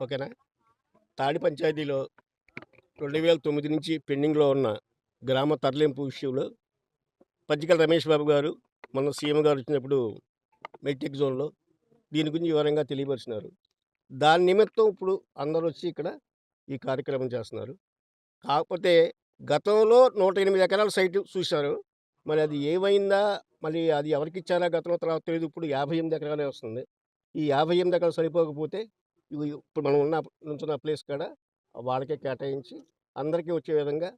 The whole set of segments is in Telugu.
ఓకేనా? తాడి పంచాయతీలో రెండు వేల తొమ్మిది నుంచి పెండింగ్లో ఉన్న గ్రామ తరలింపు విషయంలో పచ్చికల రమేష్ బాబు గారు మన సీఎం గారు వచ్చినప్పుడు మెట్రిక్ జోన్లో దీని గురించి వివరంగా తెలియపరిచినారు. దాని నిమిత్తం ఇప్పుడు అందరూ వచ్చి ఇక్కడ ఈ కార్యక్రమం చేస్తున్నారు. కాకపోతే గతంలో నూట ఎనిమిది ఎకరాల సైటు చూశారు. మరి అది ఏమైందా? మరి అది ఎవరికి ఇచ్చారా గతంలో తర్వాత తెలియదు ఇప్పుడు యాభై ఎనిమిది ఎకరాలే వస్తుంది. ఈ యాభై ఎనిమిది ఎకరాలు సరిపోకపోతే ఇప్పుడు మనం ఉన్న నుంచున్న ప్లేస్ కాడ వాళ్ళకే కేటాయించి అందరికీ వచ్చే విధంగా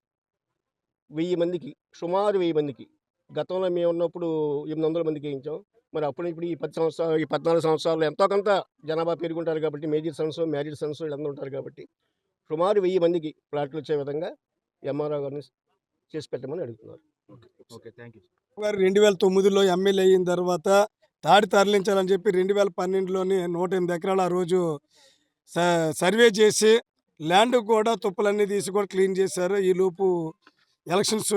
వెయ్యి మందికి సుమారు వెయ్యి మందికి గతంలో మేము ఉన్నప్పుడు ఎనిమిది వందల మందికి వేయించాం. మరి అప్పుడు ఇప్పుడు ఈ పది సంవత్సరాలు ఈ పద్నాలుగు సంవత్సరాలు ఎంతో కొంత జనాభా పెరుగుంటారు కాబట్టి మేజర్ సన్స్ మ్యారేజ్ సన్స్ వీళ్ళందరూ ఉంటారు కాబట్టి సుమారు వెయ్యి మందికి ప్లాట్లు వచ్చే విధంగా ఎంఆర్ఓ గారిని చేసి పెట్టమని అడుగుతున్నారు. ఓకే. థ్యాంక్ యూ గారు రెండు వేల తొమ్మిదిలో ఎమ్మెల్యే అయిన తర్వాత తాడి తరలించాలని చెప్పి రెండు వేల పన్నెండులోని నూట ఎనిమిది ఎకరాలు ఆ రోజు స- సర్వే చేసి ల్యాండ్ కూడా తుప్పలన్నీ తీసి కూడా క్లీన్ చేశారు. ఈ లోపు ఎలక్షన్స్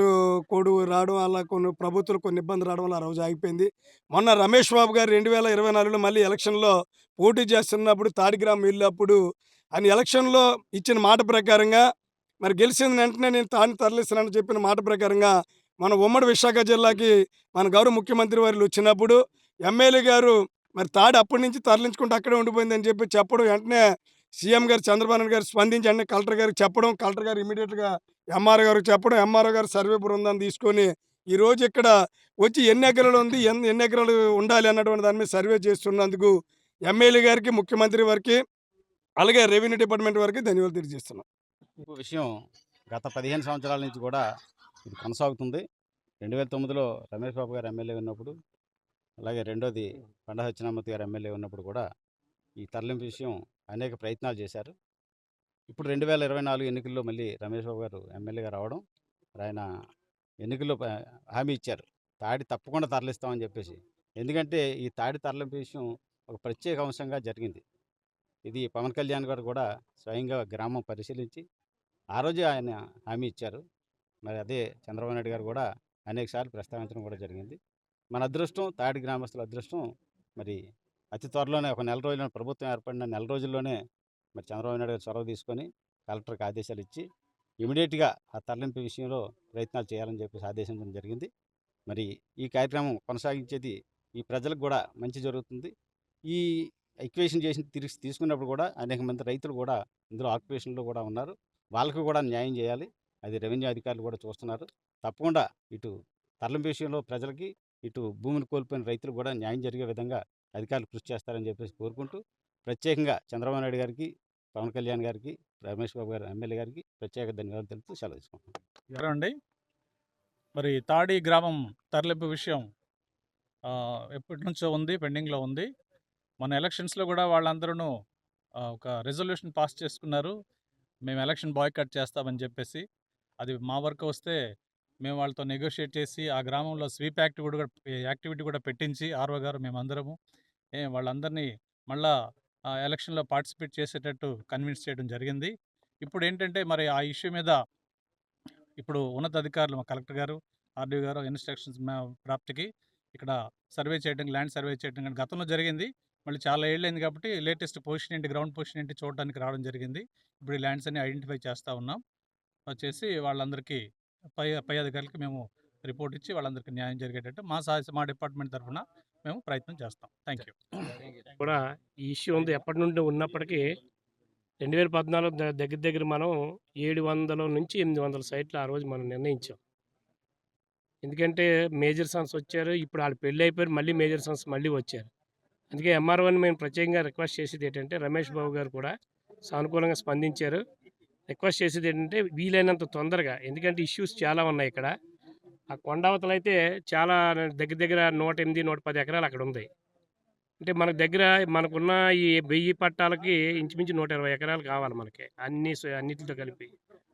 కోడు రావడం అలా కొన్ని ప్రభుత్వాలు కొన్ని ఇబ్బంది రావడం వల్ల ఆ రోజు ఆగిపోయింది. మొన్న రమేష్ బాబు గారు రెండు వేల ఇరవై నాలుగులో మళ్ళీ ఎలక్షన్లో పోటీ చేస్తున్నప్పుడు తాడిగ్రామం వెళ్ళినప్పుడు ఆయన ఎలక్షన్లో ఇచ్చిన మాట ప్రకారంగా మరి గెలిచిన వెంటనే నేను తాడిని తరలిస్తానని చెప్పిన మాట ప్రకారంగా మన ఉమ్మడి విశాఖ జిల్లాకి మన గౌరవ ముఖ్యమంత్రి వారు వచ్చినప్పుడు ఎమ్మెల్యే గారు మరి తాడు అప్పటి నుంచి తరలించుకుంటూ అక్కడే ఉండిపోయిందని చెప్పి చెప్పడం వెంటనే సీఎం గారు చంద్రబాబు నాయుడు గారు స్పందించి వెంటనే కలెక్టర్ గారికి చెప్పడం కలెక్టర్ గారు ఇమీడియట్గా ఎంఆర్ఓ గారికి చెప్పడం ఎంఆర్ఓ గారు సర్వే బృందాన్ని తీసుకొని ఈ రోజు ఇక్కడ వచ్చి ఎన్ని ఎకరాలు ఉంది ఎన్ని ఎన్ని ఎకరాలు ఉండాలి అన్నటువంటి దాని మీద సర్వే చేస్తున్నందుకు ఎమ్మెల్యే గారికి ముఖ్యమంత్రి వారికి అలాగే రెవెన్యూ డిపార్ట్మెంట్ వారికి ధన్యవాదాలు తెలియజేస్తున్నాం. ఇంకో విషయం గత పదిహేను సంవత్సరాల నుంచి కూడా ఇది కొనసాగుతుంది. రెండు వేల తొమ్మిదిలో రమేష్ బాబు గారు ఎమ్మెల్యే ఉన్నప్పుడు అలాగే రెండోది పండ సత్యనామూర్తి గారు ఎమ్మెల్యే ఉన్నప్పుడు కూడా ఈ తరలింపు విషయం అనేక ప్రయత్నాలు చేశారు. ఇప్పుడు రెండు వేల ఇరవై నాలుగు ఎన్నికల్లో మళ్ళీ రమేష్ బాబు గారు ఎమ్మెల్యేగా రావడం ఆయన ఎన్నికల్లో హామీ ఇచ్చారు. తాడి తప్పకుండా తరలిస్తామని చెప్పేసి. ఎందుకంటే ఈ తాడి తరలింపు విషయం ఒక ప్రత్యేక అంశంగా జరిగింది. ఇది పవన్ కళ్యాణ్ గారు కూడా స్వయంగా గ్రామం పరిశీలించి ఆ రోజే ఆయన హామీ ఇచ్చారు. మరి అదే చంద్రబాబు నాయుడు గారు కూడా అనేకసార్లు ప్రస్తావించడం కూడా జరిగింది. మన అదృష్టం తాడి గ్రామస్తుల అదృష్టం. మరి అతి త్వరలోనే ఒక నెల రోజుల్లో ప్రభుత్వం ఏర్పడిన నెల రోజుల్లోనే మరి చంద్రబాబు నాయుడు గారు చొరవ తీసుకొని కలెక్టర్కి ఆదేశాలు ఇచ్చి ఇమీడియట్గా ఆ తరలింపు విషయంలో ప్రయత్నాలు చేయాలని చెప్పేసి ఆదేశించడం జరిగింది. మరి ఈ కార్యక్రమం కొనసాగించేది ఈ ప్రజలకు కూడా మంచి జరుగుతుంది. ఈ ఎక్వేషన్ చేసి తిరిగి తీసుకున్నప్పుడు కూడా అనేక మంది రైతులు కూడా ఇందులో ఆక్యుపేషన్లో కూడా ఉన్నారు. వాళ్ళకు కూడా న్యాయం చేయాలి. అది రెవెన్యూ అధికారులు కూడా చూస్తున్నారు. తప్పకుండా ఇటు తరలింపు విషయంలో ప్రజలకి ఇటు భూమిని కోల్పోయిన రైతులు కూడా న్యాయం జరిగే విధంగా అధికారులు కృషి చేస్తారని చెప్పేసి కోరుకుంటూ ప్రత్యేకంగా చంద్రబాబు నాయుడు గారికి పవన్ కళ్యాణ్ గారికి రమేష్ బాబు గారు ఎమ్మెల్యే గారికి ప్రత్యేక ధన్యవాదాలు తెలుపుతూ సెలవు తీసుకుంటున్నాం. ఎవరండి మరి తాడి గ్రామం తరలింపు విషయం ఎప్పటి నుంచో ఉంది పెండింగ్లో ఉంది. మన ఎలక్షన్స్లో కూడా వాళ్ళందరూ ఒక రెజల్యూషన్ పాస్ చేసుకున్నారు. మేము ఎలక్షన్ బాయ్కట్ చేస్తామని చెప్పేసి అది మా వరకు వస్తే మేము వాళ్ళతో నెగోషియేట్ చేసి ఆ గ్రామంలో స్వీప్ యాక్టివిటీ కూడా యాక్టివిటీ కూడా పెట్టించి ఆర్ఓ గారు మేమందరము వాళ్ళందరినీ మళ్ళా ఎలక్షన్లో పార్టిసిపేట్ చేసేటట్టు కన్విన్స్ చేయడం జరిగింది. ఇప్పుడు ఏంటంటే మరి ఆ ఇష్యూ మీద ఇప్పుడు ఉన్నతాధికారులు మా కలెక్టర్ గారు ఆర్డీఓ గారు ఇన్స్ట్రక్షన్స్ ప్రాప్తికి ఇక్కడ సర్వే చేయడం ల్యాండ్ సర్వే చేయడం కానీ గతంలో జరిగింది. మళ్ళీ చాలా ఏళ్ళైంది కాబట్టి లేటెస్ట్ పొజిషన్ ఏంటి గ్రౌండ్ పొజిషన్ ఏంటి చూడడానికి రావడం జరిగింది. ఇప్పుడు ఈ ల్యాండ్స్ అన్ని ఐడెంటిఫై చేస్తూ ఉన్నాం. వచ్చేసి వాళ్ళందరికీ పై పై అధికారులకి మేము రిపోర్ట్ ఇచ్చి వాళ్ళందరికీ న్యాయం జరిగేటట్టు మా సహాయ మా డిపార్ట్మెంట్ తరఫున మేము ప్రయత్నం చేస్తాం. Thank you. కూడా ఈ ఇష్యూ ఉంది. ఎప్పటి నుండి ఉన్నప్పటికీ రెండు వేల పద్నాలుగు దగ్గర దగ్గర మనం ఏడు వందల నుంచి ఎనిమిది వందల సైట్లు ఆ రోజు మనం నిర్ణయించాం. ఎందుకంటే మేజర్ సన్స్ వచ్చారు. ఇప్పుడు వాళ్ళు పెళ్ళి అయిపోయారు. మళ్ళీ మేజర్ సన్స్ మళ్ళీ వచ్చారు. అందుకే ఎంఆర్ఓని మేము ప్రత్యేకంగా రిక్వెస్ట్ చేసేది ఏంటంటే రమేష్ బాబు గారు కూడా సానుకూలంగా స్పందించారు. రిక్వెస్ట్ చేసేది ఏంటంటే వీలైనంత తొందరగా. ఎందుకంటే ఇష్యూస్ చాలా ఉన్నాయి ఇక్కడ. ఆ కొండావతలు అయితే చాలా దగ్గర దగ్గర నూట ఎనిమిది నూట పది ఎకరాలు అక్కడ ఉంది. అంటే మనకు దగ్గర మనకున్న ఈ వెయ్యి పట్టాలకి ఇంచుమించు నూట ఇరవై ఎకరాలు కావాలి మనకి. అన్ని అన్నిటితో కలిపి.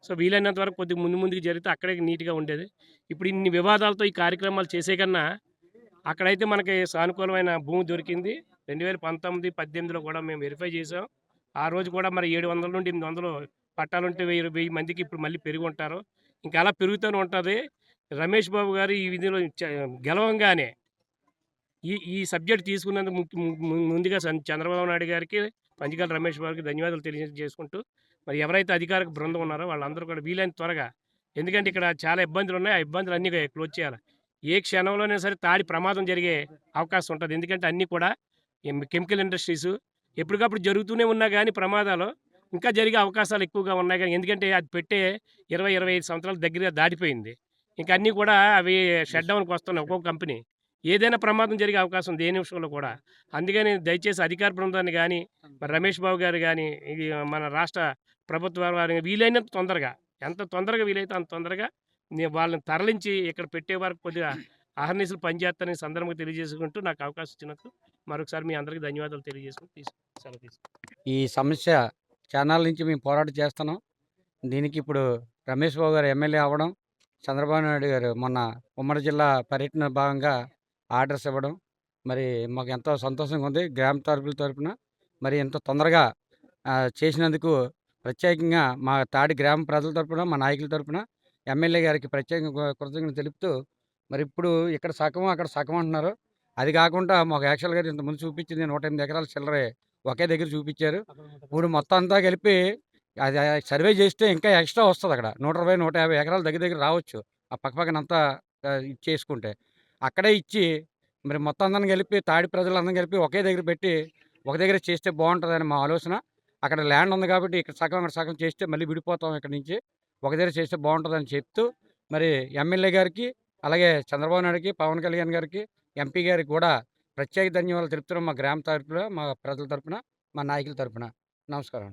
సో వీలైనంత వరకు కొద్దిగా ముందు ముందుకు జరిగితే అక్కడే నీట్గా ఉండేది. ఇప్పుడు ఇన్ని వివాదాలతో ఈ కార్యక్రమాలు చేసే కన్నా అక్కడైతే మనకి సానుకూలమైన భూమి దొరికింది. రెండు వేల పంతొమ్మిది పద్దెనిమిదిలో కూడా మేము వెరిఫై చేసాం ఆ రోజు కూడా మరి ఏడు వందల నుండి ఎనిమిది వందలు పట్టాలుంటే వెయ్యి వెయ్యి మందికి ఇప్పుడు మళ్ళీ పెరిగి ఉంటారు ఇంకా అలా పెరుగుతూనే ఉంటుంది. రమేష్ బాబు గారు ఈ విధిలో గెలవంగానే ఈ ఈ సబ్జెక్ట్ తీసుకున్నందుకు ముందుగా చంద్రబాబు నాయుడు గారికి పంచగల రమేష్ బాబుకి ధన్యవాదాలు తెలియజేసుకుంటూ మరి ఎవరైతే అధికారిక బృందం ఉన్నారో వాళ్ళందరూ కూడా వీలైన త్వరగా ఎందుకంటే ఇక్కడ చాలా ఇబ్బందులు ఉన్నాయి ఆ ఇబ్బందులు అన్నీ క్లోజ్ చేయాలి. ఏ క్షణంలోనే సరే తాడి ప్రమాదం జరిగే అవకాశం ఉంటుంది. ఎందుకంటే అన్నీ కూడా కెమికల్ ఇండస్ట్రీస్ ఎప్పటికప్పుడు జరుగుతూనే ఉన్నా కానీ ప్రమాదాలు ఇంకా జరిగే అవకాశాలు ఎక్కువగా ఉన్నాయి కానీ ఎందుకంటే అది పెట్టే ఇరవై ఇరవై ఐదు సంవత్సరాల దగ్గరగా దాటిపోయింది. ఇంకా అన్నీ కూడా అవి షట్ డౌన్కి వస్తున్నాయి ఒక్కొక్క కంపెనీ. ఏదైనా ప్రమాదం జరిగే అవకాశం ఉంది ఏ నిమిషంలో కూడా. అందుకని దయచేసి అధికార బృందాన్ని కానీ మరి రమేష్ బాబు గారు కానీ ఇది మన రాష్ట్ర ప్రభుత్వ వారు వీలైనంత తొందరగా ఎంత తొందరగా వీలైతే అంత తొందరగా వాళ్ళని తరలించి ఇక్కడ పెట్టే వరకు కొద్దిగా అహర్నిశలు పనిచేస్తారని సందర్భంగా తెలియజేసుకుంటూ నాకు అవకాశం ఇచ్చినందుకు మరొకసారి మీ అందరికీ ధన్యవాదాలు తెలియజేసుకుని తీసుకు ఈ సమస్య ఛానల్ నుంచి మేము పోరాటం చేస్తున్నాం. దీనికి ఇప్పుడు రమేష్ బాబు గారు ఎమ్మెల్యే అవ్వడం చంద్రబాబు నాయుడు గారు మొన్న ఉమ్మడి జిల్లా పర్యటన భాగంగా ఆర్డర్స్ ఇవ్వడం మరి మాకు ఎంతో సంతోషంగా ఉంది. గ్రామ తరపుల తరపున మరి ఎంతో తొందరగా చేసినందుకు ప్రత్యేకంగా మా తాడి గ్రామ ప్రజల తరపున మా నాయకుల తరపున ఎమ్మెల్యే గారికి ప్రత్యేకంగా కృతజ్ఞత తెలుపుతూ మరి ఇప్పుడు ఇక్కడ సగం అక్కడ సగం అంటున్నారు. అది కాకుండా మాకు యాక్చువల్గా ఇంత ముందు చూపించింది నూట ఎనిమిది ఎకరాల చిల్లరే ఒకే దగ్గర చూపించారు ఇప్పుడు మొత్తం అంతా కలిపి అది సర్వే చేస్తే ఇంకా ఎక్స్ట్రా వస్తుంది అక్కడ. నూట ఇరవై నూట యాభై ఎకరాల దగ్గర దగ్గర రావచ్చు. ఆ పక్క పక్కన అంతా ఆ, ఇది చేసుకుంటే. అక్కడే ఇచ్చి మరి మొత్తం అందరం కలిపి తాడి ప్రజలందరం కలిపి ఒకే దగ్గర పెట్టి ఒక దగ్గర చేస్తే బాగుంటుందని మా ఆలోచన. అక్కడ ల్యాండ్ ఉంది కాబట్టి ఇక్కడ సగం అక్కడ సగం చేస్తే మళ్ళీ విడిపోతాం ఇక్కడ నుంచి. ఒక దగ్గర చేస్తే బాగుంటుందని చెప్తూ మరి ఎమ్మెల్యే గారికి అలాగే చంద్రబాబు నాయుడుకి పవన్ కళ్యాణ్ గారికి ఎంపీ గారికి కూడా ప్రత్యేక ధన్యవాదాలు తెలుపుతున్నాం మా గ్రామ తరపున మా ప్రజల తరపున మా నాయకుల తరపున. నమస్కారం